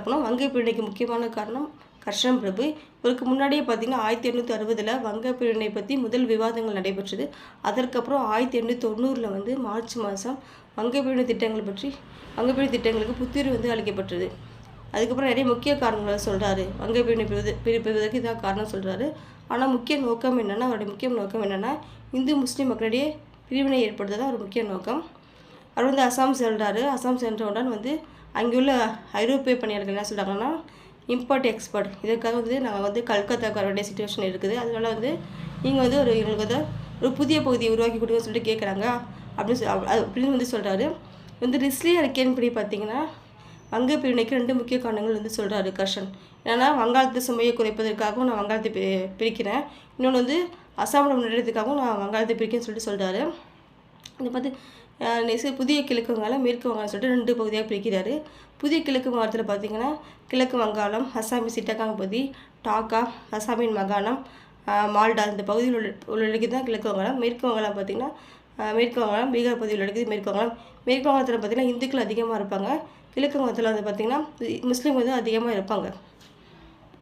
பார்க்கணும் வங்கை பிரிவினைக்கு முக்கியமான காரணம் கர்ஷன் பிரபு. இவருக்கு முன்னாடியே பார்த்தீங்கன்னா ஆயிரத்தி எண்ணூற்றி அறுபதில் வங்க பிரிவினை பற்றி முதல் விவாதங்கள் நடைபெற்றது. அதற்கப்புறம் ஆயிரத்தி எண்ணூற்றி தொண்ணூறில் வந்து மார்ச் மாதம் வங்க பிரிவினை திட்டங்கள் பற்றி வங்க பிரிவினை திட்டங்களுக்கு புத்துயிர் வந்து அளிக்கப்பட்டது. அதுக்கப்புறம் நிறைய முக்கிய காரணங்களை சொல்கிறாரு வங்க பிரிவினை பிரிவது பிரிப்பதற்கு இதான் காரணம் சொல்கிறாரு ஆனால் முக்கிய நோக்கம் என்னென்னா அவருடைய முக்கிய நோக்கம் என்னென்னா இந்து முஸ்லீம் மக்களிடையே பிரிவினை ஏற்படுத்துறது தான் ஒரு முக்கிய நோக்கம். அவர் வந்து அசாம் செல்றாரு. அசாம் சென்றவுடன் வந்து அங்குள்ள ஐரோப்பிய பணியாளர்கள் என்ன சொல்கிறாங்கன்னா இம்போர்ட் எக்ஸ்போர்ட் இதுக்காக வந்து நாங்கள் வந்து கல்கத்தாவுக்கு வர வேண்டிய சுச்சுவேஷன் இருக்குது. அதனால வந்து நீங்கள் வந்து ஒரு எங்களுக்கு வந்து ஒரு புதிய பகுதியை உருவாக்கி கொடுங்கன்னு சொல்லிட்டு கேட்குறாங்க அப்படின்னு சொல் அப்படின்னு வந்து சொல்கிறாரு வந்து ரிஸ்லி அறிக்கையின் படி பார்த்தீங்கன்னா வங்க பிரிவினைக்கு ரெண்டு முக்கிய காரணங்கள் வந்து சொல்கிறாரு கர்ஷன். ஏன்னா வங்காளத்து சுமையை குறைப்பதற்காகவும் நான் வங்காளத்தை பிரிக்கிறேன். இன்னொன்று வந்து அசாமோட முன்னேற்றத்துக்காகவும் நான் வங்காளத்தை பிரிக்கேன்னு சொல்லிட்டு சொல்கிறாரு இது பார்த்து நெசு புதிய கிழக்கு வங்காளம் மேற்கு வங்காளம் சொல்லிட்டு ரெண்டு பகுதியாக பிரிக்கிறாரு. புதிய கிழக்கு மாவட்டத்தில் பார்த்தீங்கன்னா கிழக்கு வங்காளம் அசாமி சிட்டகாங் பகுதி டாக்கா அசாமின் மாகாணம் மால்டா இந்த பகுதியில் உள்ள உள்ளடக்கி தான் கிழக்கு வங்காளம். மேற்கு வங்காளம் பார்த்தீங்கன்னா மேற்கு வங்காளம் பீகார் பகுதியில் உள்ளடக்கிது மேற்கு வங்காளம். மேற்கு வங்காளத்தில் பார்த்தீங்கன்னா இந்துக்கள் அதிகமாக இருப்பாங்க. கிழக்கு வங்கத்தில் வந்து பார்த்திங்கன்னா முஸ்லீம் வந்து அதிகமாக இருப்பாங்க.